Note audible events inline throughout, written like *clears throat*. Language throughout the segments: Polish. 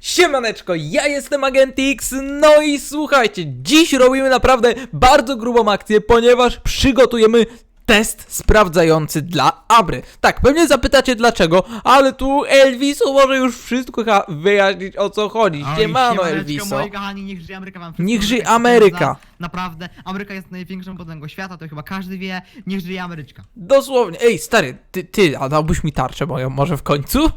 Siemaneczko, ja jestem Agent X, no i słuchajcie, dziś robimy naprawdę bardzo grubą akcję, ponieważ przygotujemy test sprawdzający dla Abry. Tak, pewnie zapytacie dlaczego, ale tu Elviso może już wszystko chyba wyjaśnić o co chodzi. Oj, Siemano Elviso. Moi kochani, niech żyje Ameryka wam Niech żyje Ameryka. Naprawdę, Ameryka jest największą potęgą świata, to chyba każdy wie. Niech żyje Ameryczka. Dosłownie, ej stary, ty, ty, a dałbyś mi tarczę moją może w końcu? *laughs*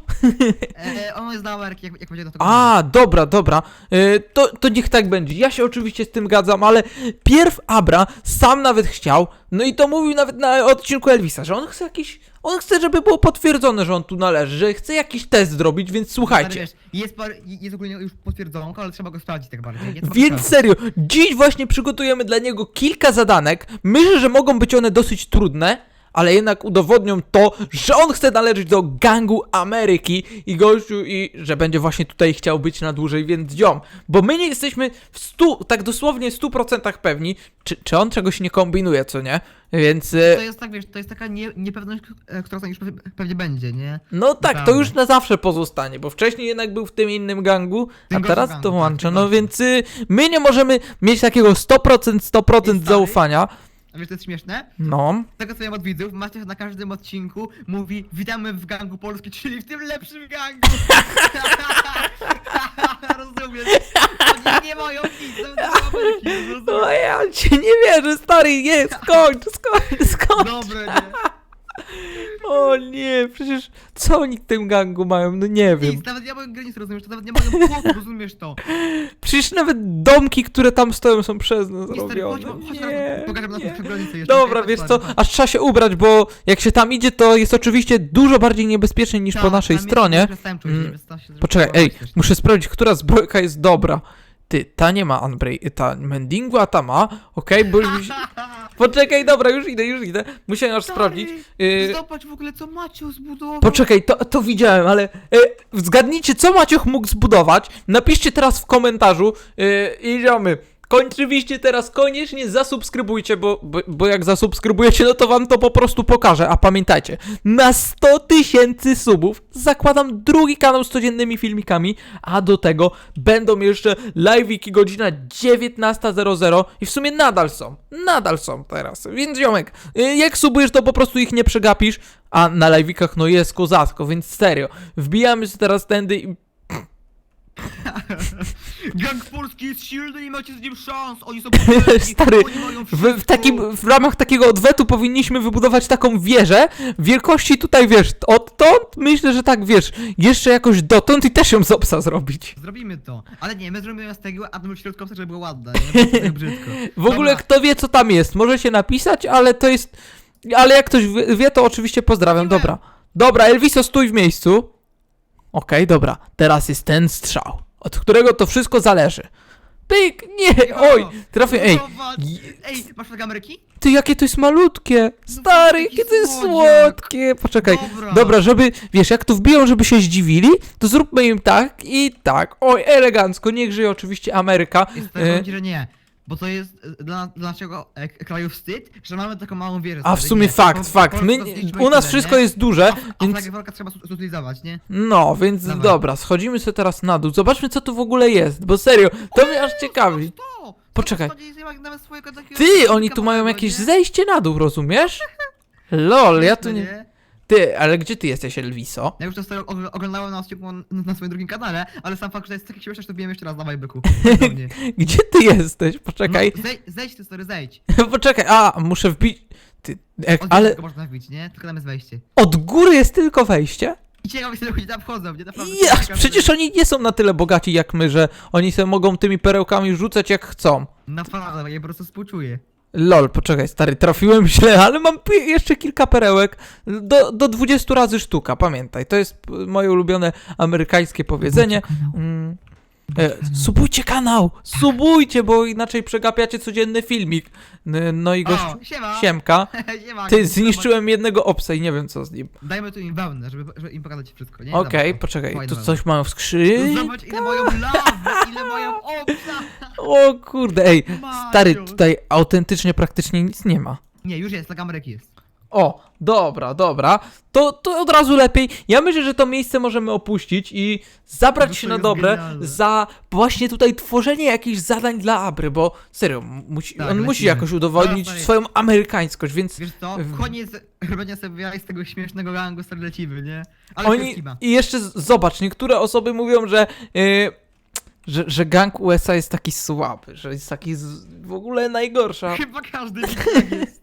E, ono jest dla Ameryki, jak, jak będzie do tego. A, dobra, dobra. E, to, to niech tak będzie. Ja się oczywiście z tym gadzam, ale pierw Abra sam nawet chciał, no i to mówił nawet na odcinku Elvisa, że on chce jakiś. On chce, żeby było potwierdzone, że on tu należy, że chce jakiś test zrobić, więc Ale słuchajcie. Wiesz, jest, par, jest ogólnie już potwierdzonko, ale trzeba go sprawdzić tak bardziej. nie? Trzeba go Więc sprawdzić. serio, dziś właśnie przygotujemy dla niego kilka zadanek. Myślę, że mogą być one dosyć trudne, ale jednak udowodnią to, że on chce należeć do gangu Ameryki i gościu i że będzie właśnie tutaj chciał być na dłużej, więc ziom. Bo my nie jesteśmy w stu, tak dosłownie w 100% pewni, czy, czy on czegoś nie kombinuje, co nie? Więc... e, To jest tak, wiesz, to jest taka nie, niepewność, e, która już pewnie- będzie, nie? No tak, to już na zawsze pozostanie, bo wcześniej jednak był w tym innym gangu, a teraz gangu, to tak, łączę. tym No więc y, my nie możemy mieć takiego 100% 100% stary. zaufania. A wiesz, to jest śmieszne? No. Z tego co wiem od widzów, Maciek na każdym odcinku mówi Witamy w gangu Polski, czyli w tym lepszym gangu. *laughs* Rozumiesz? Oni nie mają nic, są do Ameryki, rozumiesz? No ja ci nie wierzę, stary, nie, skończ, skończ, skończ. Dobre, nie? *laughs* O nie, przecież co oni w tym gangu mają, no nie wiem. Nic, nawet nie mają granic, rozumiesz? To nawet nie mają płotu, *laughs* rozumiesz to? Przecież nawet domki, które tam stoją są przez nas Nie, stary, chodź, zrobione. chodź, Nie, pokażę na nie. tą granicę jeszcze. Dobra, Chodź, wiesz chodź, co, chodź. aż trzeba się ubrać, bo jak się tam idzie, to jest oczywiście dużo bardziej niebezpiecznie niż po Tak, naszej tam jest stronie. przestępczość, Mm. więc tam się- Poczekaj, ej, też. muszę sprawdzić, która zbrojka jest dobra. Ty, ta nie ma Unbreak, ta Mendingu, a ta ma, okej, bo *laughs* Poczekaj, dobra, już idę, już idę. Muszę aż sprawdzić. Y, Zobacz w ogóle co Macio zbudował. Poczekaj, to, to widziałem, ale e, zgadnijcie, co Maciuch mógł zbudować. Napiszcie teraz w komentarzu e, i ziomy. Oczywiście teraz koniecznie zasubskrybujcie, bo, bo, bo jak zasubskrybujecie, no to wam to po prostu pokażę. A pamiętajcie, na 100 tysięcy subów zakładam drugi kanał z codziennymi filmikami, a do tego będą jeszcze live'iki godzina 19.00 i w sumie nadal są, nadal są teraz. Więc ziomek, y, jak subujesz, to po prostu ich nie przegapisz, a na live'ikach no jest kozacko, więc serio, wbijamy się teraz tędy i *laughs* Gang Polski jest silny i macie z nim szans, oni są *laughs* potężni, Stary, oni mają w, w, wszystko. takim, w ramach takiego odwetu powinniśmy wybudować taką wieżę wielkości tutaj, wiesz, odtąd, myślę, że tak, wiesz, jeszcze jakoś dotąd i też ją z obsa zrobić. Zrobimy to, ale nie, my zrobimy z tego Adam środkowca, żeby było ładne, nie? Bo to tak brzydko. *laughs* W ogóle Dobra, kto wie co tam jest, może się napisać, ale to jest, ale jak ktoś wie, wie to oczywiście pozdrawiam, dobra. Dobra, Elviso stój w miejscu. Okej, dobra, teraz jest ten strzał, od którego to wszystko zależy. Pyk, nie, oj, trafię, ej, Ej, masz Ameryki? Ty, jakie to jest malutkie! Stary, jaki jakie to jest słodkie! Poczekaj, Dobra. dobra, żeby, wiesz, jak tu wbiją, żeby się zdziwili, to zróbmy im tak i tak. Oj, elegancko, niech żyje oczywiście Ameryka. Jest E, tak, że nie. Bo to jest e, dla, dla naszego e, kraju wstyd, że mamy taką małą wieżę. a w stary, sumie nie. fakt, Po- fakt. po My, u nas tyle, wszystko nie? jest duże, A, a więc... flagę trzeba zutylizować, nie? No, więc Dawaj. dobra, schodzimy sobie teraz na dół. Zobaczmy, co tu w ogóle jest, bo serio, to mnie aż ciekawi. To! Poczekaj. To nie ma nawet swojego takiego Ty, oni tu mają jakieś nie? zejście na dół, rozumiesz? Lol, ja tu nie... Ty, ale gdzie ty jesteś, Elviso? Ja już to sobie og- oglądałem na odcinku na, na swoim drugim kanale, ale sam fakt, że jest taki śmieszny, że to bijemy jeszcze raz, dawaj byku. *laughs* Gdzie ty jesteś? Poczekaj. No, zejdź, zejdź ty, sorry, zejdź. *laughs* Poczekaj, a, muszę wbić. Ty, jak, Od ale tylko można wbić, nie? Tylko tam jest wejście. od góry jest tylko wejście? I ciekawe sobie ludzie tam wchodzą, nie? Naprawdę. Ja, ciekawe, przecież oni nie są na tyle bogaci jak my, że oni sobie mogą tymi perełkami rzucać jak chcą. Naprawdę, ja po prostu współczuję. Lol, poczekaj, stary, trafiłem źle, ale mam jeszcze kilka perełek. Do, do 20 razy sztuka, pamiętaj. To jest moje ulubione amerykańskie powiedzenie. Mm. E, subujcie kanał! Subujcie, bo inaczej przegapiacie codzienny filmik. No i gość... O, siema! Siemka. *laughs* siema! Ty, zniszczyłem jednego obsa i nie wiem co z nim. Dajmy tu im wełnę, żeby, żeby im pokazać wszystko, nie? Okej, poczekaj, fajna tu wełna. coś mają w skrzyni? Zobacz ile mają lawy, ile mają obsa! *laughs* O kurde, ej, Maciu. stary, tutaj autentycznie praktycznie nic nie ma. Nie, już jest, tak Ameryki jest. O, dobra, dobra. To, to od razu lepiej. Ja myślę, że to miejsce możemy opuścić i zabrać No to się na jest dobre genialne. za właśnie tutaj tworzenie jakichś zadań dla Abry, bo serio, musi, Tak, on musi lecimy. jakoś udowodnić Dobra, swoją amerykańskość, więc Wiesz co, W- koniec robienia sobie z tego śmiesznego gangu, stary lecimy, nie? Ale to jest oni... I jeszcze z- zobacz, niektóre osoby mówią, że... Yy, że, że gang USA jest taki słaby, że jest taki z, w ogóle najgorsza. *laughs* Chyba każdy tak jest.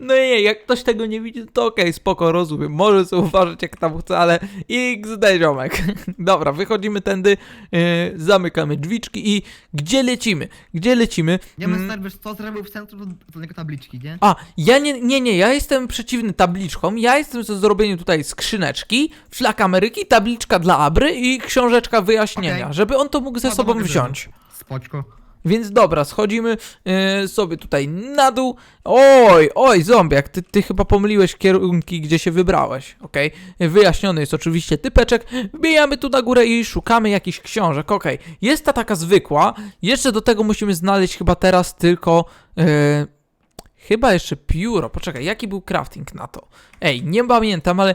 No nie, jak ktoś tego nie widzi, to okej, spoko, rozumiem. Może sobie uważać jak tam chce, ale XD ziomek. *laughs* Dobra, wychodzimy tędy, yy, zamykamy drzwiczki i gdzie lecimy? Gdzie lecimy? Nie wiem, Mm, stary, wiesz co, zrobił w centrum do, do niego tabliczki, nie? A, ja nie, nie, nie, ja jestem przeciwny tabliczkom. Ja jestem za zrobieniem tutaj skrzyneczki, szlak Ameryki, tabliczka dla Abry i książeczka wyjaśnienia, Okej. żeby on to mógł ze No, to sobą wziąć. Spoczko. Więc dobra, schodzimy e, sobie tutaj na dół. Oj, oj, zombiak, ty, ty chyba pomyliłeś kierunki, gdzie się wybrałeś, okej? Wyjaśniony jest oczywiście typeczek. Wbijamy tu na górę i szukamy jakichś książek, okej. Jest ta taka zwykła, jeszcze do tego musimy znaleźć chyba teraz tylko... E, Chyba jeszcze pióro. Poczekaj, jaki był crafting na to? Ej, nie pamiętam, ale e,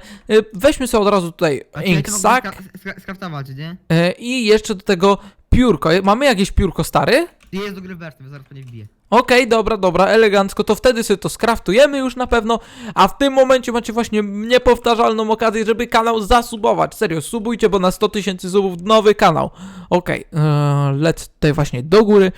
weźmy sobie od razu tutaj ink skra- skraftować, nie? e, i jeszcze do tego piórko. Mamy jakieś piórko stary? Jest do gry werty, zaraz po nie wbiję. Okej, dobra, dobra, elegancko, to wtedy sobie to skraftujemy już na pewno, a w tym momencie macie właśnie niepowtarzalną okazję, żeby kanał zasubować. Serio, subujcie, bo na 100 tysięcy subów nowy kanał. Okej, okay, lecę tutaj właśnie do góry,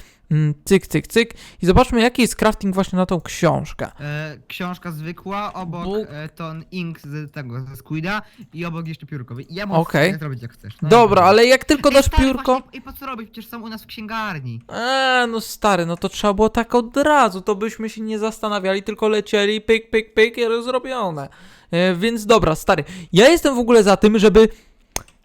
cyk, cyk, cyk i zobaczmy jaki jest crafting właśnie na tą książkę. E, książka zwykła, obok Bu- e, ton ink z tego, ze Squida i obok jeszcze piórko. Ja mogę Okej. zrobić jak chcesz. No, Dobra, ale jak tylko Ej, dasz stary, piórko... Właśnie, I po co robić? Przecież są u nas w księgarni. Eee, no stary, no to trzeba było tak od razu, to byśmy się nie zastanawiali, tylko lecieli, pyk, pyk, pyk i rozrobione. E, więc dobra, stary, ja jestem w ogóle za tym, żeby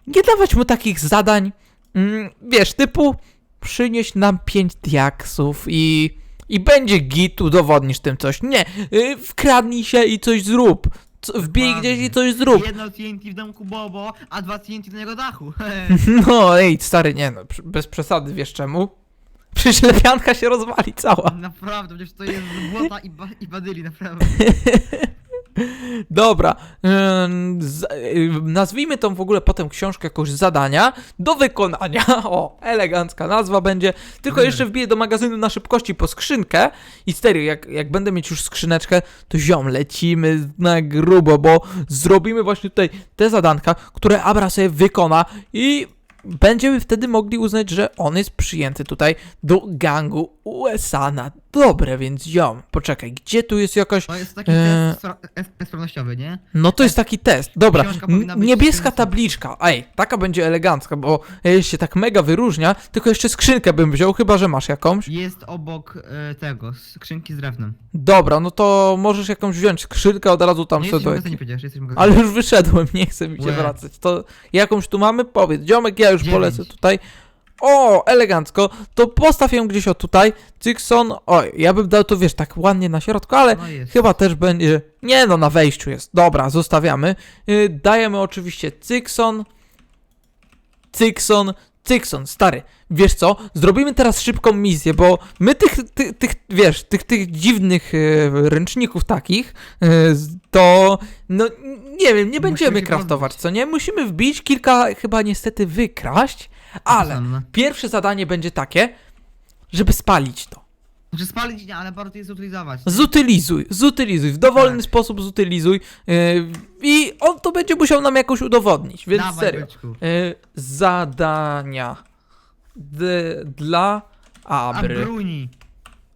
nie dawać mu takich zadań, mm, wiesz, typu przynieś nam pięć diaksów i... I będzie git, udowodnisz tym coś. Nie, y, wkradnij się i coś zrób. Co, wbij Dokładnie. gdzieś i coś zrób. Jedno TNT w domku Bobo, a dwa TNT do jego dachu. *laughs* *laughs* No, ej, stary, nie no, przy- bez przesady, wiesz czemu? *laughs* Przecież lepianka się rozwali cała. naprawdę, przecież to jest z błota i, ba i badyli, naprawdę. Dobra, nazwijmy tą w ogóle potem książkę jakoś zadania do wykonania. *laughs* O, elegancka nazwa będzie. Tylko jeszcze wbiję do magazynu na szybkości po skrzynkę i serio, jak, jak będę mieć już skrzyneczkę, to ziom, lecimy na grubo, bo zrobimy właśnie tutaj te zadanka, które Abra sobie wykona i będziemy wtedy mogli uznać, że on jest przyjęty tutaj do gangu USA na dobre, więc ziom, poczekaj, gdzie tu jest jakaś To jest taki Eee. test spra- test sprawnościowy, nie? no to jest taki test. Dobra, niebieska tabliczka. Ej, taka będzie elegancka, bo e, się tak mega wyróżnia. Tylko jeszcze skrzynkę bym wziął, chyba że masz jakąś. Jest obok e, tego, skrzynki z drewnem. Dobra, no to możesz jakąś wziąć skrzynkę od razu tam No sobie jesteś jesteś magazynie. Ale już wyszedłem, *laughs* nie chcę mi się Łe. wracać. To jakąś tu mamy? Powiedz, ziomek, ja już Dziewięć. polecę tutaj. O, elegancko. To postaw ją gdzieś o tutaj. Cykson. Oj, ja bym dał to, wiesz, tak ładnie na środku, ale No jest. Chyba też będzie. Nie no, na wejściu jest. Dobra, zostawiamy. Yy, dajemy oczywiście Cykson. Cykson. Cykson, stary. Wiesz co? Zrobimy teraz szybką misję, bo my tych, tych, tych wiesz, tych, tych dziwnych yy, ręczników takich, yy, to no nie wiem, nie będziemy się kraftować, pozbyć. co nie? Musimy wbić kilka, chyba niestety wykraść, ale pierwsze zadanie będzie takie, żeby spalić to. Znaczy spalić nie, ale bardzo jest zutylizować. Zutylizuj, zutylizuj, w dowolny Tak. sposób zutylizuj yy, i on to będzie musiał nam jakoś udowodnić, więc Dawaj, serio. byczku. Yy, zadania D- dla A Abry. Bruni.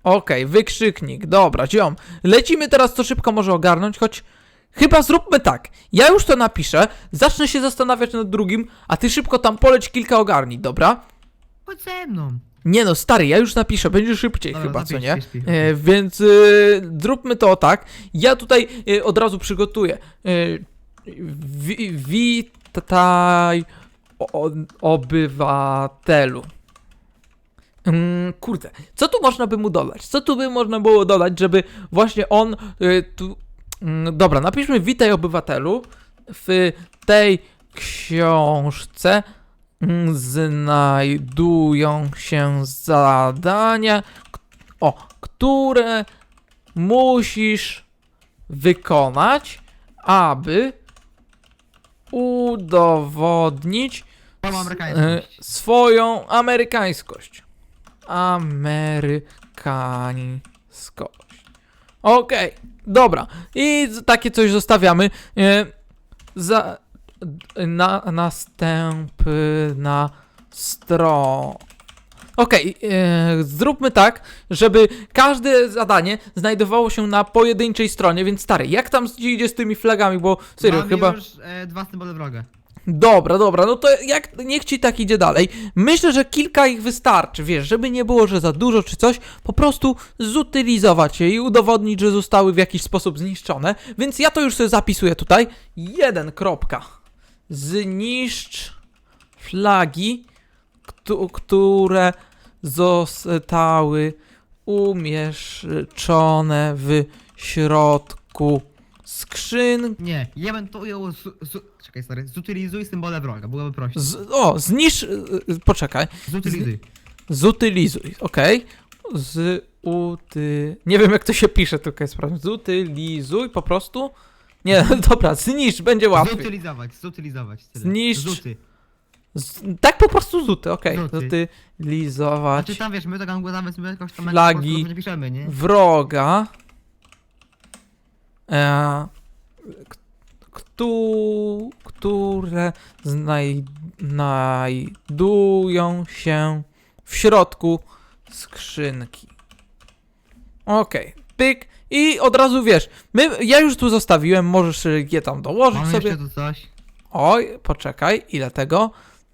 Okej, wykrzyknik, dobra, ziom. Lecimy teraz, to szybko może ogarnąć, choć chyba zróbmy tak. Ja już to napiszę, zacznę się zastanawiać nad drugim, a ty szybko tam poleć kilka ogarnij, dobra? Chodź ze mną. Nie no, stary, ja już napiszę, będzie szybciej Dobra, chyba, co napisz, nie? pisz, pisz, E, więc y, zróbmy to tak. Ja tutaj y, od razu przygotuję. Y, wi, witaj o, obywatelu. Mm, kurde, co tu można by mu dodać? Co tu by można było dodać, żeby właśnie on y, tu... Mm, dobra, napiszmy witaj obywatelu w tej książce mm, znajdują się zadania, o, które musisz wykonać, aby udowodnić Mam e, amerykańskość. swoją amerykańskość. Amerykańskość. Okej, dobra. I takie coś zostawiamy. E, za, na, następna strona. Okej, e, zróbmy tak, żeby każde zadanie znajdowało się na pojedynczej stronie, więc stary, jak tam idzie z tymi flagami, bo serio, Mam chyba... już e, dwa symbole wroga. Dobra, dobra, no to jak niech ci tak idzie dalej. Myślę, że kilka ich wystarczy, wiesz, żeby nie było, że za dużo czy coś, po prostu zutylizować je i udowodnić, że zostały w jakiś sposób zniszczone. Więc ja to już sobie zapisuję tutaj. Jeden kropka. Zniszcz flagi, któ- które zostały umieszczone w środku skrzynki. Nie, ja bym to ujął. Zu, zu, czekaj, stary. Zutylizuj symbole wroga, byłoby prościej. Z, o, zniszcz. y, y, Poczekaj. Zutylizuj. Zutylizuj, okej. Z uty. Nie wiem jak to się pisze, tylko jest prawda. Zutylizuj po prostu. Nie, *laughs* dobra, zniszcz, będzie łatwiej. Zutylizować, zutylizować. Tyle. Zniszcz. Zuty. Z, tak po prostu zuty, okej. Zuty. Zutylizować Znaczy tam wiesz, my tak nawet sobie jakoś tam Flagi. nie piszemy, nie? wroga. E, któ, które znaj, znajdują się w środku skrzynki. Okej, pyk. I od razu wiesz, my, ja już tu zostawiłem, możesz je tam dołożyć Mamy sobie. jeszcze tu coś. Oj, poczekaj, ile tego?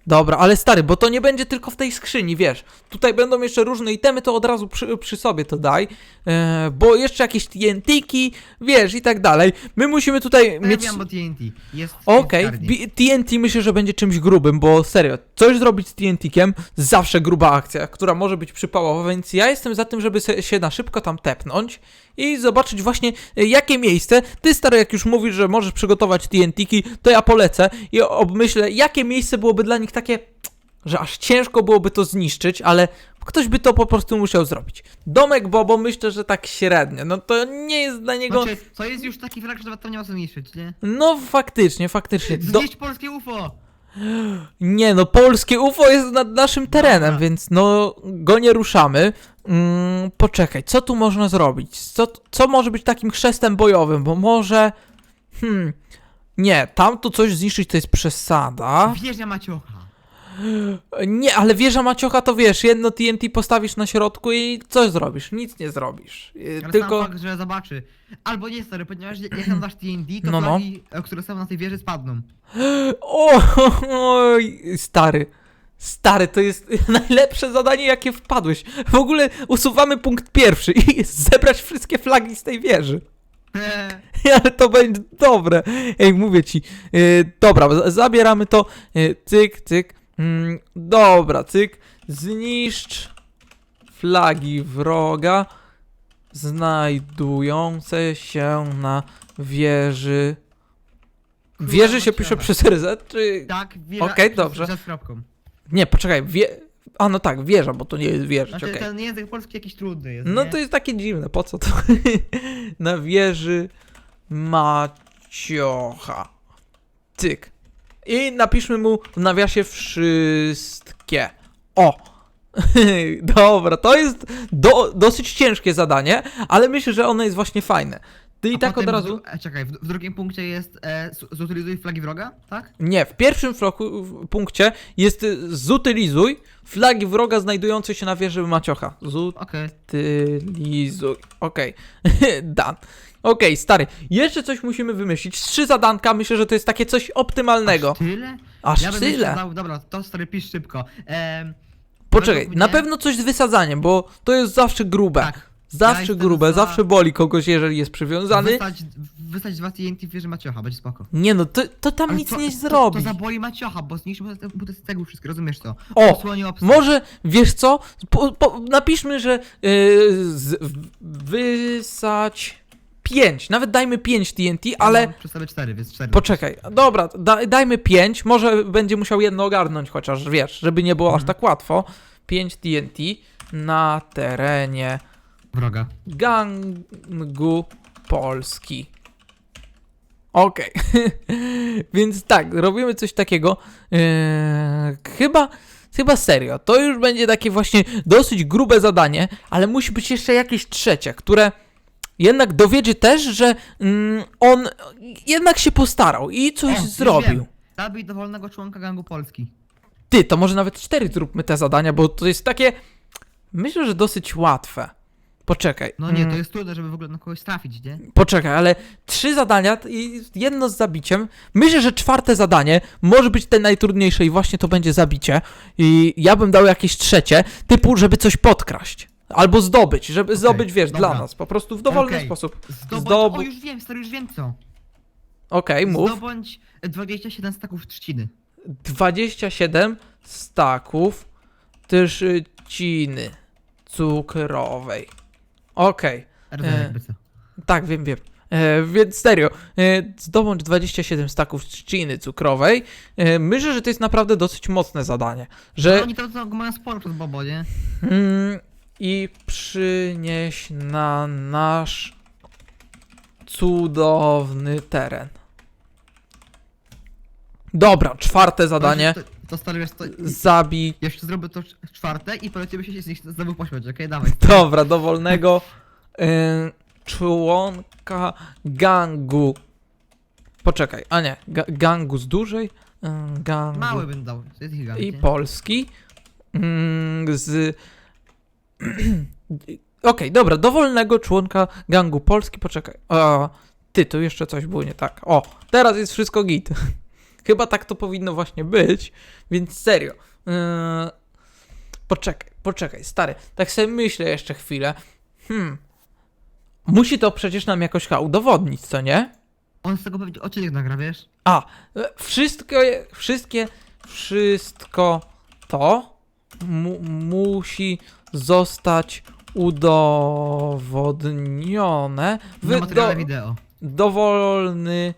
Dobra, ale stary, bo to nie będzie tylko w tej skrzyni, wiesz. Tutaj będą jeszcze różne itemy, to od razu przy, przy sobie to daj. E, bo jeszcze jakieś TNT-ki, wiesz, i tak dalej. My musimy tutaj mieć... Mieć... bo TNT. Jest Okej, jest bi- TNT myślę, że będzie czymś grubym, bo serio, coś zrobić z TNT-kiem, zawsze gruba akcja, która może być przypałowa, więc ja jestem za tym, żeby se, się na szybko tam tepnąć i zobaczyć właśnie e, jakie miejsce. Ty stary, jak już mówisz, że możesz przygotować TNT-ki, to ja polecę i obmyślę, jakie miejsce byłoby dla nich takie, że aż ciężko byłoby to zniszczyć, ale ktoś by to po prostu musiał zrobić. Domek Bobo myślę, że tak średnio, no to nie jest dla niego... Znaczy, to jest już taki flag, że nawet tam nie ma co zniszczyć, nie? No faktycznie, faktycznie. Do... Zniszcz polskie UFO! Nie, no polskie UFO jest nad naszym terenem, Dobra. więc no go nie ruszamy. Mm, poczekaj, co tu można zrobić? Co, co może być takim chrzestem bojowym? Bo może. Hmm. Nie, tam tu coś zniszczyć to jest przesada. Wieżnia Maciocha. Nie, ale wieża Maciocha to wiesz, jedno TNT postawisz na środku i coś zrobisz? Nic nie zrobisz. Yy, Ale Tylko. sam fakt, że zobaczy. Albo nie, stary, ponieważ jak tam dasz TNT, to No, no. flagi, e, które są na tej wieży, spadną. O, *gasps* oj, stary. Stary, to jest *laughs* najlepsze zadanie, jakie wpadłeś. W ogóle usuwamy punkt pierwszy i *laughs* zebrać wszystkie flagi z tej wieży. *laughs* Ale to będzie dobre. Ej, mówię ci. Yy, dobra, zabieramy to. Yy, cyk, cyk. Mm, dobra, cyk. Zniszcz flagi wroga znajdujące się na wieży. Wieży się pisze przez RZ, czy... Tak, wieża. Okej, dobrze. Kropką. Nie, poczekaj, wie... A no tak, wieża, bo to nie jest wieża, Znaczy, okej. ten język polski jakiś trudny jest, No nie? to jest takie dziwne, po co to? *laughs* Na wieży Maciocha. Cyk. I napiszmy mu w nawiasie wszystkie. O! *laughs* Dobra, to jest do, dosyć ciężkie zadanie, ale myślę, że ono jest właśnie fajne. Ty i A tak od w razu... dru- e, czekaj, w, w drugim punkcie jest e, zutylizuj flagi wroga, tak? Nie, w pierwszym floku, w punkcie jest y, zutylizuj flagi wroga znajdujące się na wieży Maciocha. Zut Okej. *laughs* Dan. Okej, stary. Jeszcze coś musimy wymyślić. Trzy zadanka. Myślę, że to jest takie coś optymalnego. Tyle? Aż ja bym tyle. dał, dobra, to stary pisz szybko. Em, Poczekaj, według na mnie- pewno coś z wysadzaniem, bo to jest zawsze grube. Tak. Ja Zawsze jestem grube, za- zawsze boli kogoś, jeżeli jest przywiązany. Wysać dwa TNT w wieży Maciocha, będzie spoko. Nie no, to, to tam Ale nic to, nie to, zrobi. To zaboli Maciocha, bo zniszczy mu te, mu te cegły wszystkie, rozumiesz to? O, Osłoni. Może, wiesz co? Po, po, napiszmy, że yy, z, wysać 5. Nawet dajmy 5 TNT, Ja ale... mam Przy sobie cztery, więc cztery. Poczekaj, dobra, da, dajmy 5, może będzie musiał jedno ogarnąć chociaż, wiesz, żeby nie było aż Mhm. tak łatwo. 5 TNT na terenie Wroga. gangu Polski. Okej. *laughs* Więc tak, robimy coś takiego. Eee, chyba, chyba serio. To już będzie takie właśnie dosyć grube zadanie, ale musi być jeszcze jakieś trzecie, które jednak dowiedzie też, że mm, on jednak się postarał i coś O, zrobił. Zabij dowolnego członka gangu Polski. Ty, to może nawet cztery zróbmy te zadania, bo to jest takie. Myślę, że dosyć łatwe. Poczekaj. No nie, mm, to jest trudne, żeby w ogóle na kogoś trafić, nie? Poczekaj, ale trzy zadania i jedno z zabiciem. Myślę, że czwarte zadanie może być te najtrudniejsze i właśnie to będzie zabicie. I ja bym dał jakieś trzecie, typu, żeby coś podkraść. Albo zdobyć, żeby zdobyć, wiesz, dobra. dla nas, po prostu w dowolny Okej. sposób. Zdobądź... Zdobu- O, już wiem, stary, już wiem co. Okej, mów. Zdobądź 27 staków trzciny. 27 staków trzciny cukrowej. Okej. E, jakby co. Tak, wiem, wiem. E, więc serio, e, zdobądź 27 staków trzciny cukrowej. E, myślę, że to jest naprawdę dosyć mocne zadanie. No Że oni to, to mają sporo przez Bobo, nie? mm, i przynieś na nasz cudowny teren. Dobra, czwarte zadanie. To, to stary, wiesz, to... Zabij. Jeszcze zrobię to cz- czwarte i polecimy się z nich znowu pośmiać, okej? Dawaj. Dobra, dowolnego y, członka gangu. Poczekaj, a nie, ga, gangu z dużej. Y, gangu. Mały bym dał, to jest gang, i nie? Polski mm, z. *clears throat* Okej, dobra, dowolnego członka gangu Polski, poczekaj. A, ty, tu jeszcze coś było nie tak. O, teraz jest wszystko git. *laughs* Chyba tak to powinno właśnie być, więc serio. Yy, poczekaj, poczekaj, stary. Tak sobie myślę jeszcze chwilę. Hmm. Musi to przecież nam jakoś chyba udowodnić, co nie? On z tego pewnie odcinek nagra, wiesz? A, e, wszystkie, wszystkie, wszystko to mu, musi zostać udowodnione w materiale do, wideo. dowolny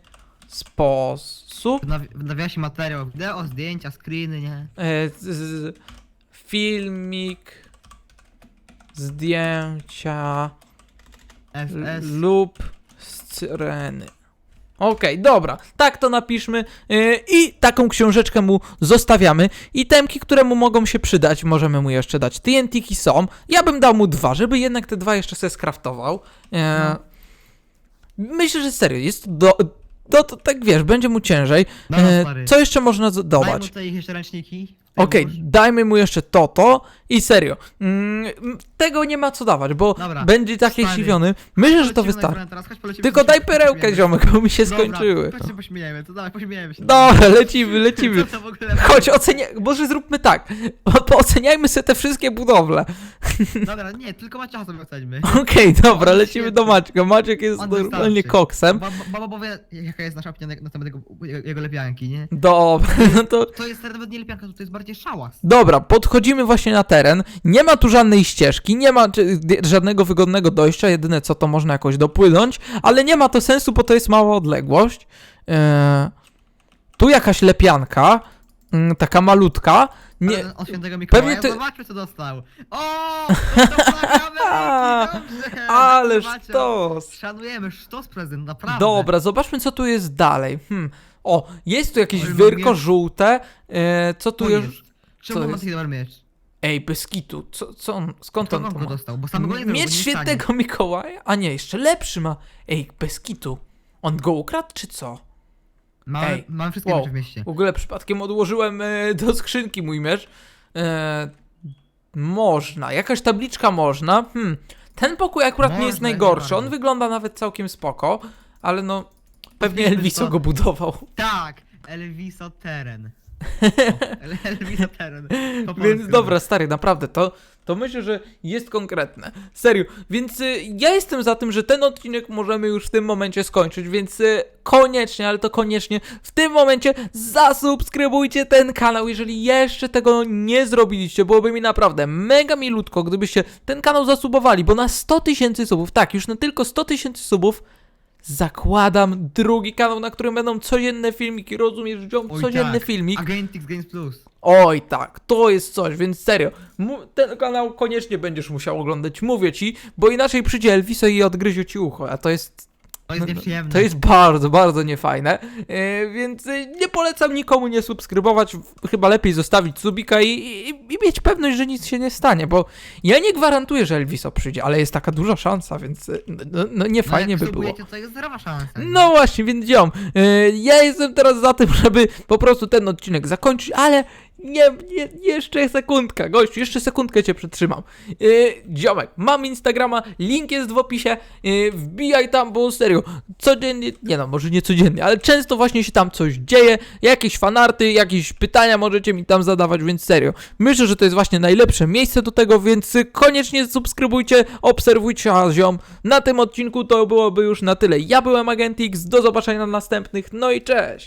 sposób. W nawi- W nawiasie materiał wideo, zdjęcia, screeny, nie? E, z, z, filmik, zdjęcia SS. lub sceny. Okej, dobra, tak to napiszmy yy, i taką książeczkę mu zostawiamy. I temki, które mu mogą się przydać, możemy mu jeszcze dać. TNT-ki są. Ja bym dał mu dwa, żeby jednak te dwa jeszcze sobie skraftował. Yy, No. Myślę, że serio, jest to do, do, to, tak wiesz, będzie mu ciężej. Yy, stary. co jeszcze można z- Daj mu dodać? tutaj jeszcze ręczniki. Okej, Włóż. dajmy mu jeszcze to, to i serio. Mm, tego nie ma co dawać, bo Dobra, będzie taki stary. zdziwiony. Myślę, że to wystarczy. Tylko daj perełkę, ziomek, bo mi się Dobra, skończyły. Chodź się pośmiejemy, to dawaj, pośmiejemy się. Dobra, lecimy, *laughs* lecimy. To Chodź, ocenia... Może zróbmy tak. *laughs* O, Pooceniajmy sobie te wszystkie budowle. *laughs* Dobra, nie, tylko Macia sobie oceńmy. Okej, dobra, On lecimy do Maćka. Maciek jest normalnie koksem. Ba- ba- Baba powie, jaka jest nasza opinia na temat jego, jego, jego lepianki, nie? Dobra, no to... To jest nawet nie lepianka, to jest bardziej szałas. Dobra, podchodzimy właśnie na teren. Nie ma tu żadnej ścieżki, nie ma czy, żadnego wygodnego dojścia. Jedyne co to można jakoś dopłynąć, ale nie ma to sensu, bo to jest mała odległość. Eee, tu jakaś lepianka, mm, taka malutka. Nie, Od świętego Mikołaja, pewnie ty- zobaczmy co dostał. O! Ależ to. *laughs* Szanujemy, sztos prezent, naprawdę. Dobra, zobaczmy co tu jest dalej. Hmm. O, jest tu jakieś Oj, wyrko mam żółte. E, co tu To jest? Czemu ma jest? taki dobry miecz? Ej, bez kitu. Co, co on, skąd Kto on to go ma? dostał? Bo samego nie Miecz nie świętego Mikołaja? A nie, jeszcze lepszy ma. Ej, bez kitu. On go ukradł, czy co? Ej, mamy wszystkie wow. mecze w mieście. W ogóle przypadkiem odłożyłem e, do skrzynki mój miecz. E, można, jakaś tabliczka można. Hmm. Ten pokój akurat nie jest Można, jak najgorszy. On wygląda nawet całkiem spoko, ale no. Pewnie Elviso go budował. Tak, Elviso Teren. *laughs* Elviso Teren. Po Więc polsku. dobra, stary, naprawdę, to, to myślę, że jest konkretne. Serio. Więc y, ja jestem za tym, że ten odcinek możemy już w tym momencie skończyć, więc y, koniecznie, ale to koniecznie w tym momencie zasubskrybujcie ten kanał, jeżeli jeszcze tego nie zrobiliście. Byłoby mi naprawdę mega milutko, gdybyście ten kanał zasubowali, bo na 100 tysięcy subów, tak, już na tylko 100 tysięcy subów zakładam drugi kanał, na którym będą codzienne filmiki, rozumiesz, ziom, Oj, codzienny tak. filmik. Agentix Games Plus. Oj tak, to jest coś, więc serio, ten kanał koniecznie będziesz musiał oglądać, mówię ci, bo inaczej przyjdzie Elviso i odgryzie ci ucho, a to jest To jest No, no, nieprzyjemne. To jest bardzo, bardzo niefajne, e, więc e, nie polecam nikomu nie subskrybować, w- chyba lepiej zostawić subika i, i, i mieć pewność, że nic się nie stanie, bo ja nie gwarantuję, że Elviso przyjdzie, ale jest taka duża szansa, więc e, no, no nie no, fajnie jak by było. to jest zerowa szansa. No właśnie, więc ziom, e, ja jestem teraz za tym, *laughs* żeby po prostu ten odcinek zakończyć, ale nie, nie, jeszcze sekundka, gościu, jeszcze sekundkę cię przytrzymam. E, ziomek, mam Instagrama, link jest w opisie, e, wbijaj tam, bo serio, codziennie, nie no, może nie codziennie, ale często właśnie się tam coś dzieje, jakieś fanarty, jakieś pytania możecie mi tam zadawać, więc serio, myślę, że to jest właśnie najlepsze miejsce do tego, więc koniecznie subskrybujcie, obserwujcie, a ziom, na tym odcinku to byłoby już na tyle. Ja byłem Agent X, do zobaczenia na następnych, no i cześć!